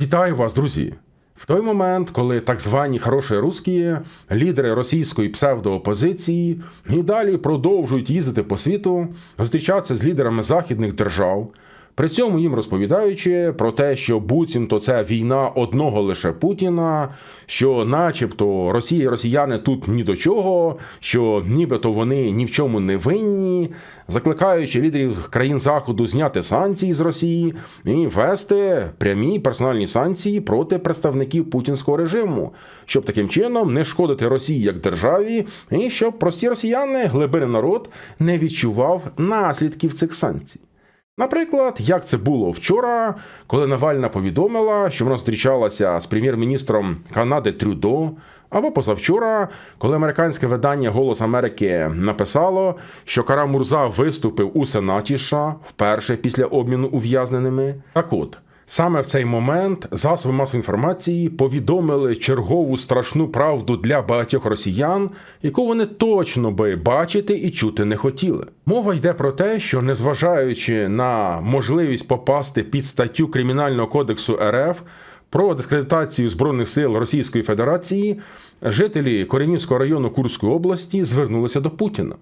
Вітаю вас, друзі! В той момент, коли так звані хороші русські, лідери російської псевдоопозиції і далі продовжують їздити по світу, зустрічатися з лідерами західних держав, при цьому їм розповідаючи про те, що буцімто це війна одного лише Путіна, що, начебто, Росія і росіяни тут ні до чого, що нібито вони ні в чому не винні, закликаючи лідерів країн Заходу зняти санкції з Росії і ввести прямі персональні санкції проти представників путінського режиму, щоб таким чином не шкодити Росії як державі, і щоб прості росіяни, глибинний народ, не відчував наслідків цих санкцій. Наприклад, як це було вчора, коли Навальна повідомила, що вона зустрічалася з прем'єр-міністром Канади Трюдо, або позавчора, коли американське видання Голос Америки написало, що Кара Мурза виступив у Сенаті США вперше після обміну ув'язненими. Так от. Саме в цей момент засоби масової інформації повідомили чергову страшну правду для багатьох росіян, яку вони точно би бачити і чути не хотіли. Мова йде про те, що незважаючи на можливість попасти під статтю Кримінального кодексу РФ про дискредитацію збройних сил Російської Федерації, жителі Коренівського району Курської області звернулися до Путіна.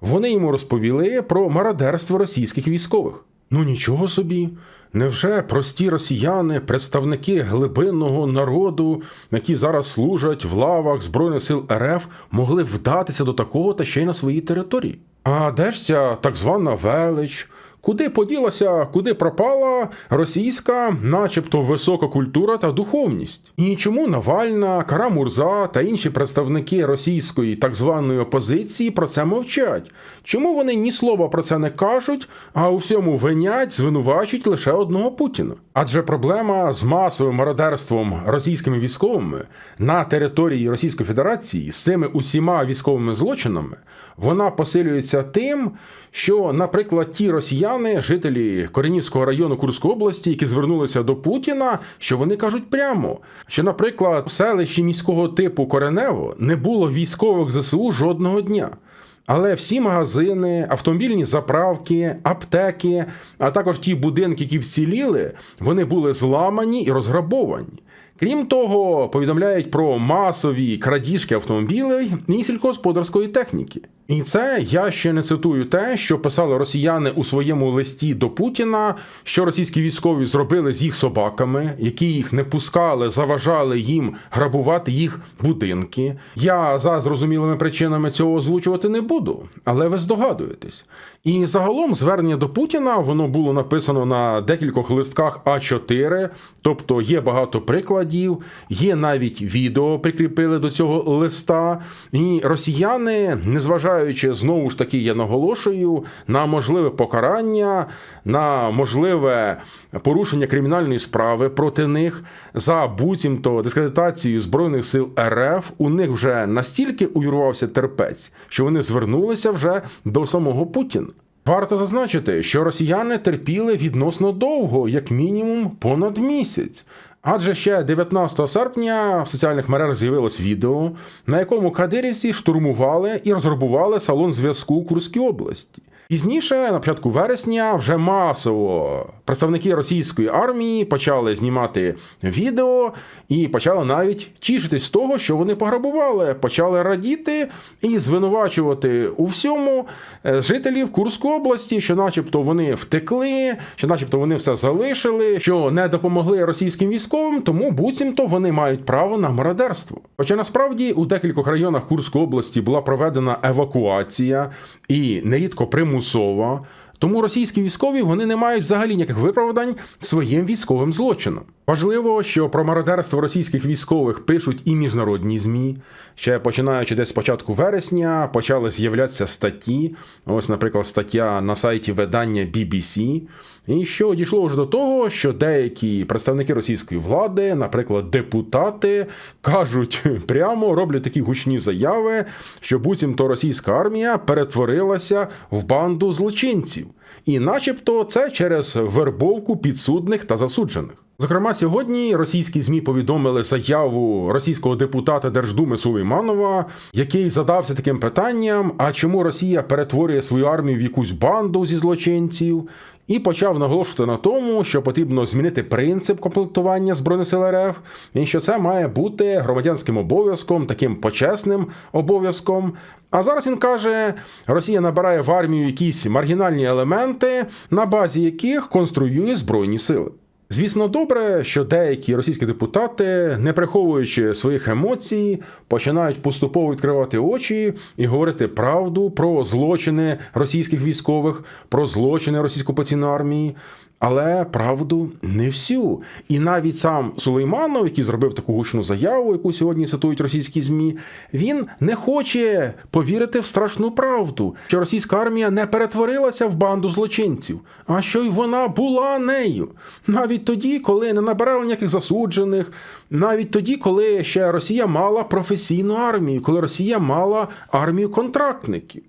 Вони йому розповіли про мародерство російських військових. Ну нічого собі. Невже прості росіяни, представники глибинного народу, які зараз служать в лавах Збройних сил РФ, могли вдатися до такого та ще й на своїй території? А де ж ця так звана велич? Куди поділася, куди пропала російська, начебто висока культура та духовність? І чому Навальна, Кара Мурза та інші представники російської так званої опозиції про це мовчать? Чому вони ні слова про це не кажуть, а у всьому винять, звинувачують лише одного Путіна? Адже проблема з масовим мародерством російськими військовими на території Російської Федерації з цими усіма військовими злочинами вона посилюється тим, що, наприклад, ті росіяни, жителі Коренівського району Курської області, які звернулися до Путіна, що вони кажуть прямо, що, наприклад, в селищі міського типу Коренево не було військових ЗСУ жодного дня. Але всі магазини, автомобільні заправки, аптеки, а також ті будинки, які вціліли, вони були зламані і розграбовані. Крім того, повідомляють про масові крадіжки автомобілів і сільськогосподарської техніки. І це я ще не цитую те, що писали росіяни у своєму листі до Путіна, що російські військові зробили з їх собаками, які їх не пускали, заважали їм грабувати їх будинки. Я за зрозумілими причинами цього озвучувати не буду, але ви здогадуєтесь. І загалом звернення до Путіна воно було написано на декількох листках А4, тобто є багато прикладів, є навіть відео прикріпили до цього листа. І росіяни, незважаючи знову ж таки, я наголошую, на можливе покарання, на можливе порушення кримінальної справи проти них за буцімто дискредитацію збройних сил РФ, у них вже настільки увірвався терпець, що вони звернулися вже до самого Путіна. Варто зазначити, що росіяни терпіли відносно довго, як мінімум понад місяць. Адже ще 19 серпня в соціальних мережах з'явилось відео, на якому кадирівці штурмували і розграбували салон зв'язку Курській області. Пізніше, на початку вересня, вже масово представники російської армії почали знімати відео і почали навіть тішитись з того, що вони пограбували, почали радіти і звинувачувати у всьому е, жителів Курської області, що, начебто, вони втекли, що, начебто, вони все залишили, що не допомогли російським військовим, тому буцімто вони мають право на мародерство. Хоча насправді у декількох районах Курської області була проведена евакуація і нерідко примусова. Тому російські військові вони не мають взагалі ніяких виправдань своїм військовим злочинам. Важливо, що про мародерство російських військових пишуть і міжнародні змі. Ще починаючи десь з початку вересня, почали з'являтися статті. Ось, наприклад, стаття на сайті видання BBC. І що дійшло вже до того, що деякі представники російської влади, наприклад, депутати, кажуть прямо, роблять такі гучні заяви, що буцімто російська армія перетворилася в банду злочинців. І начебто це через вербовку підсудних та засуджених. Зокрема, сьогодні російські змі повідомили заяву російського депутата Держдуми Сулейманова, який задався таким питанням: а чому Росія перетворює свою армію в якусь банду зі злочинців? І почав наголошувати на тому, що потрібно змінити принцип комплектування збройних сил РФ, і що це має бути громадянським обов'язком, таким почесним обов'язком. А зараз він каже: Росія набирає в армію якісь маргінальні елементи, на базі яких конструює збройні сили. Звісно, добре, що деякі російські депутати, не приховуючи своїх емоцій, починають поступово відкривати очі і говорити правду про злочини російських військових, про злочини російської окупаційної армії, але правду не всю. І навіть сам Сулейманов, який зробив таку гучну заяву, яку сьогодні цитують російські змі, він не хоче повірити в страшну правду, що російська армія не перетворилася в банду злочинців, а що й вона була нею. Навіть тоді, коли не набирали ніяких засуджених, навіть тоді, коли ще Росія мала професійну армію, коли Росія мала армію контрактників.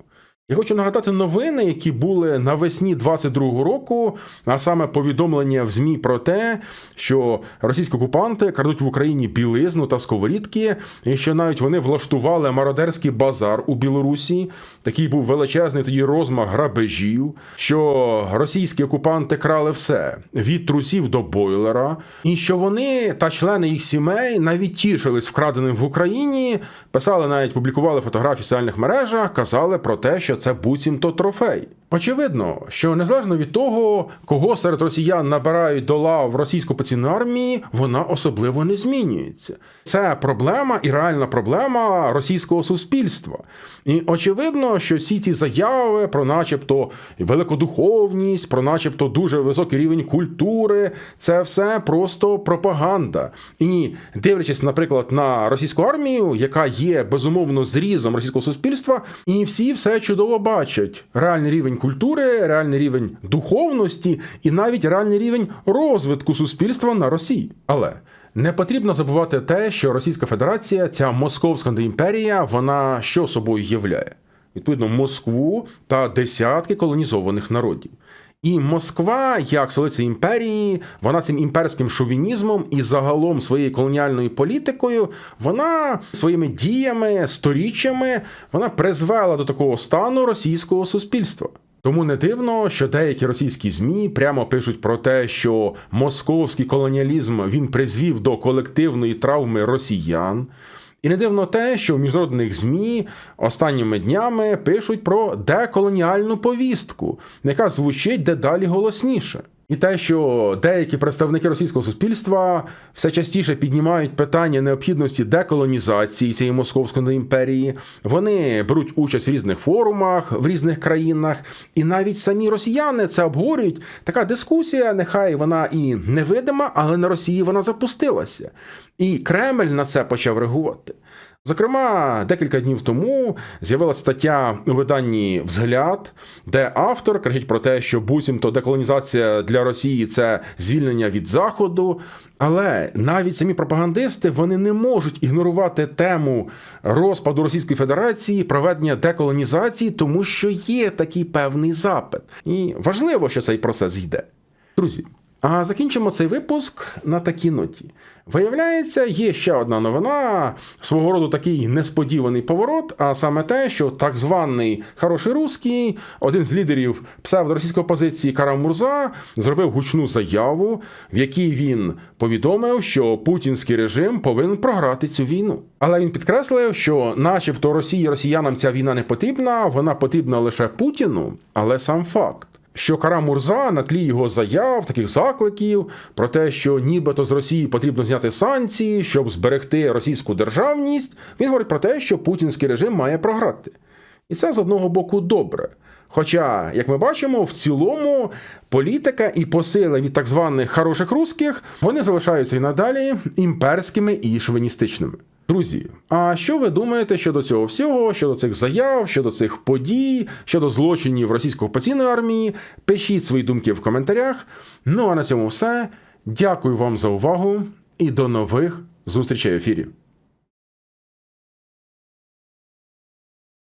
Я хочу нагадати новини, які були навесні 22-го року, а саме повідомлення в ЗМІ про те, що російські окупанти крадуть в Україні білизну та сковорідки, і що навіть вони влаштували мародерський базар у Білорусі. Такий був величезний тоді розмах грабежів, що російські окупанти крали все від трусів до бойлера, і що вони та члени їх сімей навіть тішились вкраденим в Україні, писали навіть публікували фотографії в соціальних мережах, казали про те, що це буцімто трофей. Очевидно, що незалежно від того, кого серед росіян набирають до лав російської окупаційної армії, вона особливо не змінюється. Це проблема і реальна проблема російського суспільства. І очевидно, що всі ці заяви про, начебто, великодуховність, про, начебто, дуже високий рівень культури, це все просто пропаганда. І дивлячись, наприклад, на російську армію, яка є безумовно зрізом російського суспільства, і всі все чудово бачать реальний рівень культури, реальний рівень духовності і навіть реальний рівень розвитку суспільства на Росії. Але не потрібно забувати те, що Російська Федерація, ця московська імперія, вона що собою являє? Відповідно, Москву та десятки колонізованих народів. І Москва, як столиця імперії, вона цим імперським шовінізмом і загалом своєю колоніальною політикою, вона своїми діями, сторіччями, вона призвела до такого стану російського суспільства. Тому не дивно, що деякі російські змі прямо пишуть про те, що московський колоніалізм він призвів до колективної травми росіян. І не дивно те, що в міжнародних ЗМІ останніми днями пишуть про деколоніальну повістку, яка звучить дедалі голосніше. І те, що деякі представники російського суспільства все частіше піднімають питання необхідності деколонізації цієї московської імперії, вони беруть участь в різних форумах в різних країнах, і навіть самі росіяни це обговорюють. Така дискусія, нехай вона і невидима, але на Росії вона запустилася. І Кремль на це почав реагувати. Зокрема, декілька днів тому з'явилася стаття у виданні Взгляд, де автор кричить про те, що буцімто деколонізація для Росії це звільнення від Заходу. Але навіть самі пропагандисти вони не можуть ігнорувати тему розпаду Російської Федерації, проведення деколонізації, тому що є такий певний запит. І важливо, що цей процес йде. Друзі. А закінчимо цей випуск на такій ноті. Виявляється, є ще одна новина, свого роду такий несподіваний поворот, а саме те, що так званий хороший русський, один з лідерів псевдоросійської опозиції Карам Мурза, зробив гучну заяву, в якій він повідомив, що путінський режим повинен програти цю війну. Але він підкреслив, що, начебто, Росії росіянам ця війна не потрібна, вона потрібна лише Путіну, але сам факт що Кара Мурза на тлі його заяв, таких закликів про те, що нібито з Росії потрібно зняти санкції, щоб зберегти російську державність, він говорить про те, що путінський режим має програти. І це з одного боку добре. Хоча, як ми бачимо, в цілому політика і посили від так званих хороших русських вони залишаються і надалі імперськими і шовіністичними. Друзі, а що ви думаєте щодо цього всього, щодо цих заяв, щодо цих подій, щодо злочинів російської окупаційної армії? Пишіть свої думки в коментарях. Ну а на цьому все. Дякую вам за увагу і до нових зустрічей в ефірі.